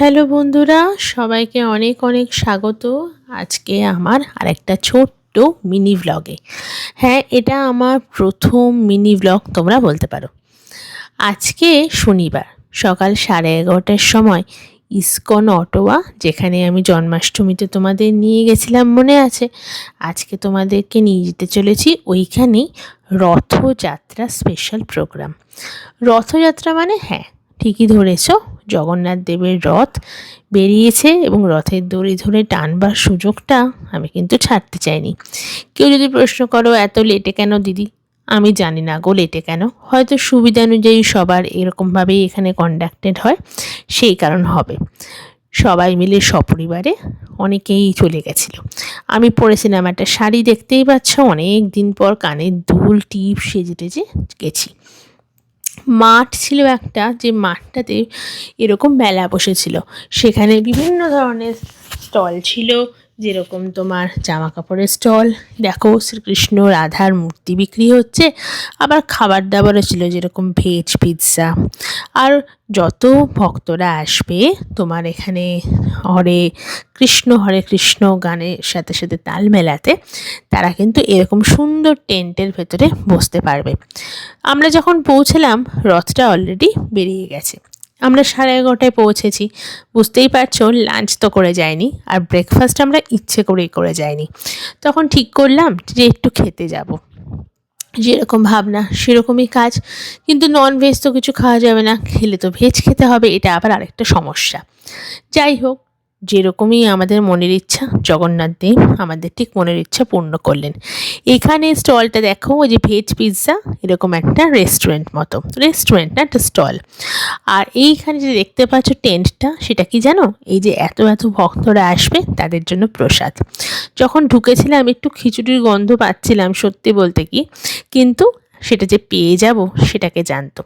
Hello বন্ধুরা, সবাইকে অনেক অনেক স্বাগত আজকে আমার আরেকটা ছোট্ট মিনি ব্লগে হ্যাঁ এটা আমার প্রথম মিনি ব্লগ তোমরা বলতে পারো। আজকে শনিবার, সকাল সাড়ে এগারোটার সময় ইসকন অটোয়া, যেখানে আমি জন্মাষ্টমীতে তোমাদের নিয়ে গেছিলাম মনে আছে, আজকে তোমাদেরকে নিয়ে যেতে চলেছি ওইখানেই রথযাত্রা স্পেশাল প্রোগ্রাম রথযাত্রা মানে হ্যাঁ ঠিকই ধরেছ, জগন্নাথ দেবের রথ বেরিয়েছে এবং রথের দড়ি ধরে টানবার সুযোগটা আমি কিন্তু ছাড়তে চাইনি। কেউ যদি প্রশ্ন করো, এত লেটে কেন দিদি? আমি জানি না গো লেটে কেন। হয়তো সুবিধা অনুযায়ী সবার এরকমভাবেই এখানে কন্ডাক্টেড হয়, সেই কারণ হবে। সবাই মিলে সপরিবারে অনেকেই চলে গেছিল। আমি পরেছিলাম একটা শাড়ি দেখতেই পাচ্ছ অনেক দিন পর কানের দুল, টিপ সেজে টেজে গেছি। মাঠ ছিল একটা যে মাঠটাতে এরকম মেলা বসেছিল। সেখানে বিভিন্ন ধরনের স্টল ছিল যেরকম তোমার জামা কাপড়ের স্টল, দেখো শ্রীকৃষ্ণ রাধার মূর্তি বিক্রি হচ্ছে, আবার খাবার দাবারও ছিল যেরকম ভেজ পিৎজা আর যত ভক্তরা আসবে, তোমার এখানে হরে কৃষ্ণ হরে কৃষ্ণ গানের সাথে সাথে তাল মেলাতে, তারা কিন্তু এরকম সুন্দর টেন্টের ভেতরে বসতে পারবে। আমরা যখন পৌঁছলাম, রথটা অলরেডি বেরিয়ে গেছে। আমরা সাড়ে এগারোটায় পৌঁছেছি। বুঝতেই পারছ লাঞ্চ তো করে যায়নি আর ব্রেকফাস্ট আমরা ইচ্ছে করেই করে যাইনি। তখন ঠিক করলাম যে একটু খেতে যাব। যেরকম ভাবনা, সেরকমই কাজ। কিন্তু নন ভেজ তো কিছু খাওয়া যাবে না, খেলে তো ভেজ খেতে হবে, এটা আবার আরেকটা সমস্যা। যাই হোক, যেরকমই আমাদের মনের ইচ্ছা, জগন্নাথ দেব আমাদের ঠিক মনের ইচ্ছা পূর্ণ করলেন। এখানে স্টলটা দেখো, ওই যে ভেজ পিৎজা এরকম একটা রেস্টুরেন্ট মতো। রেস্টুরেন্ট না একটা স্টল আর এইখানে যে দেখতে পাচ্ছ টেন্টটা, সেটা কি জানো? এই যে এত এত ভক্তরা আসবে, তাদের জন্য প্রসাদ। যখন ঢুকেছিলাম, একটু খিচুড়ির গন্ধ পাচ্ছিলাম সত্যি বলতে কি, কিন্তু সেটা যে পেয়ে যাব, সেটাকে জানতো।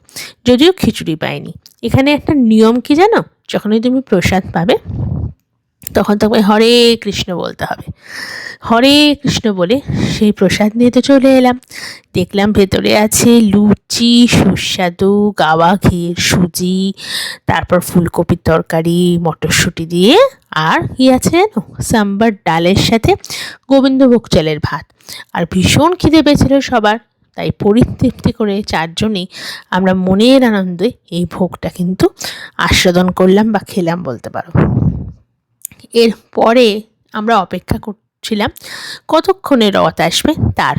যদিও খিচুড়ি পাইনি। এখানে একটা নিয়ম কি জানো? যখনই তুমি প্রসাদ পাবে তখন তোমায় হরে কৃষ্ণ বলতে হবে। হরে কৃষ্ণ বলে সেই প্রসাদ নিয়ে তো চলে এলাম। দেখলাম ভেতরে আছে লুচি, সুস্বাদু, গাওয়া ঘির সুজি, তারপর ফুলকপির তরকারি, মটরশুঁটি দিয়ে, আর কি আছে জানো? সাম্বার ডালের সাথে গোবিন্দভোগ চালের ভাত। আর ভীষণ খিদে পেয়েছিল সবার, তাই পরিতৃপ্তি করে চারজনেই আমরা মনের আনন্দে এই ভোগটা কিন্তু আস্বাদন করলাম বা খেলাম বলতে পারো। এর পরে আমরা অপেক্ষা করছিলাম কতক্ষণে রথ আসবে তার।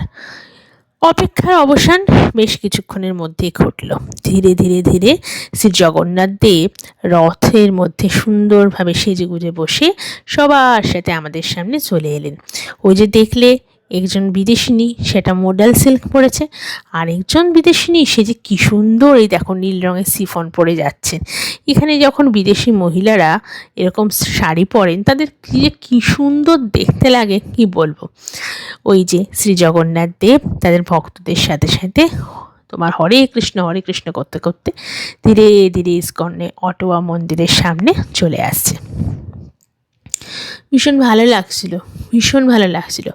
অপেক্ষার অবসান বেশ কিছুক্ষণের মধ্যেই ঘটল। ধীরে ধীরে ধীরে শ্রী জগন্নাথ দেব রথের মধ্যে সুন্দরভাবে সেজে গুজে বসে সবার সাথে আমাদের সামনে চলে এলেন। ওই যে দেখলে একজন বিদেশিনী, সেটা মোডাল সিল্ক পরেছে। আর একজন বিদেশিনী, সে যে কী সুন্দর এই দেখো নীল রঙের সিফন পরে যাচ্ছেন এখানে যখন বিদেশি মহিলারা এরকম শাড়ি পরেন, তাদের কী যে কী সুন্দর দেখতে লাগে, কি বলব? ওই যে শ্রী জগন্নাথ দেব, তাদের ভক্তদের সাথে সাথে তোমার হরে কৃষ্ণ হরে কৃষ্ণ করতে করতে ধীরে ধীরে ইস্কনে অটোয়া মন্দিরের সামনে চলে আসছে। ভীষণ ভালো লাগছিল, ভীষণ ভালো লাগছিল।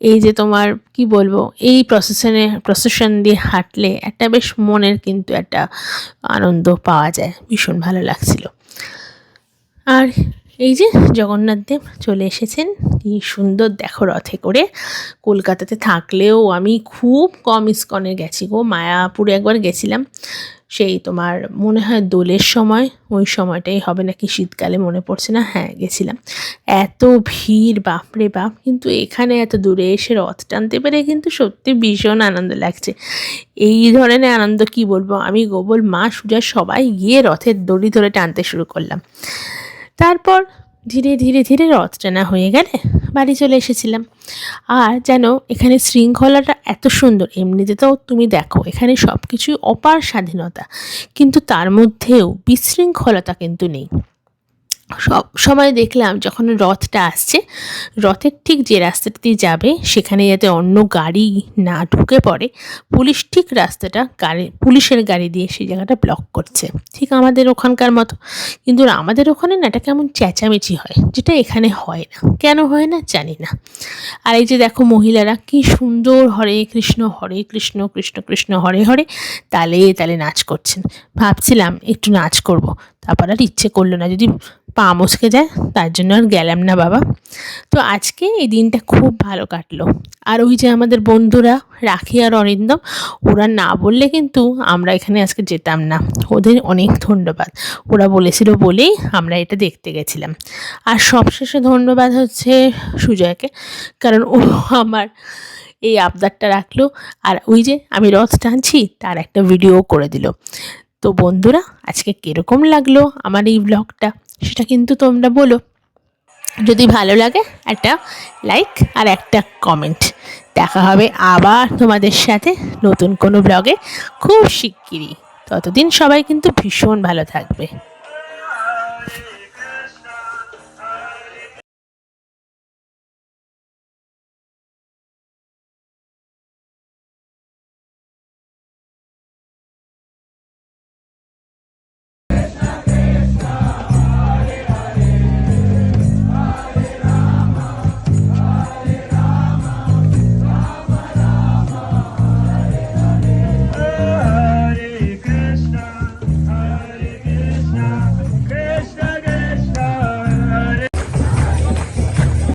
এই যে তোমার, কি বলব, এই প্রসেশনে প্রসেশন দিয়ে হাঁটলে একটা বেশ মনের কিন্তু একটা আনন্দ পাওয়া যায়, ভীষণ ভালো লাগছিল। আর এই যে জগন্নাথ দেব চলে এসেছেন, কি সুন্দর দেখো রথে করে। কলকাতাতে থাকলেও আমি খুব কম ইস্কনে গেছি গো, মায়াপুরে একবার গেছিলাম। সেই তোমার মনে হয় দোলের সময়, ওই সময়টাই হবে নাকি শীতকালে মনে পড়ছে না? হ্যাঁ গেছিলাম। এত ভিড়, বাপরে বাপ! কিন্তু এখানে এত দূরে এসে রথ টানতে পেরে কিন্তু সত্যি ভীষণ আনন্দ লাগছে। এই ধরনের আনন্দ কি বলব? আমি গোবল মা, সুজা সবাই গিয়ে রথের দড়ি ধরে টানতে শুরু করলাম। তারপর ধীরে ধীরে ধীরে রথ টানা হয়ে গেলে বাড়ি চলে এসেছিলাম। আর যেন এখানে শৃঙ্খলাটা এত সুন্দর এমনিতে তো তুমি দেখো এখানে সব কিছুই অপার স্বাধীনতা, কিন্তু তার মধ্যেও বিশৃঙ্খলতা কিন্তু নেই। সব সময় দেখলাম যখন রথটা আসছে, রথের ঠিক যে রাস্তাটা দিয়ে যাবে, সেখানে যাতে অন্য গাড়ি না ঢুকে পড়ে, পুলিশ ঠিক রাস্তাটা গাড়ি, পুলিশের গাড়ি দিয়ে সেই জায়গাটা ব্লক করছে। ঠিক আমাদের ওখানকার মতো। কিন্তু আমাদের ওখানে না এটা কেমন চেঁচামেচি হয়, যেটা এখানে হয় না। কেন হয় না জানি না। আর এই যে দেখো মহিলারা কি সুন্দর হরে কৃষ্ণ হরে কৃষ্ণ কৃষ্ণ কৃষ্ণ, হরে হরে তালে তালে নাচ করছেন। ভাবছিলাম একটু নাচ করব। তারপর আর ইচ্ছে করল না, যদি পা মচকে যায়, তার জন্য আর গেলাম না বাবা। তো আজকে এই দিনটা খুব ভালো কাটলো। আর ওই যে আমাদের বন্ধুরা, রাখি আর অরিন্দম, ওরা না বললে কিন্তু আমরা এখানে আজকে যেতাম না। ওদের অনেক ধন্যবাদ। ওরা বলেছিল বলেই আমরা এটা দেখতে গেছিলাম। আর সবশেষে ধন্যবাদ হচ্ছে সুজয়কে, কারণ ও আমার এই আবদারটা রাখল। আর ওই যে আমি রথ টানছি, তার একটা ভিডিও করে দিল। তো বন্ধুরা, আজকে কীরকম লাগল আমার এই ব্লগটা সেটা কিন্তু তোমরা বলো। যদি ভালো লাগে, একটা লাইক আর একটা কমেন্ট দেখা হবে আবার তোমাদের সাথে নতুন কোনো ব্লগে খুব শিগগিরই। ততদিন সবাই কিন্তু ভীষণ ভালো থাকবে।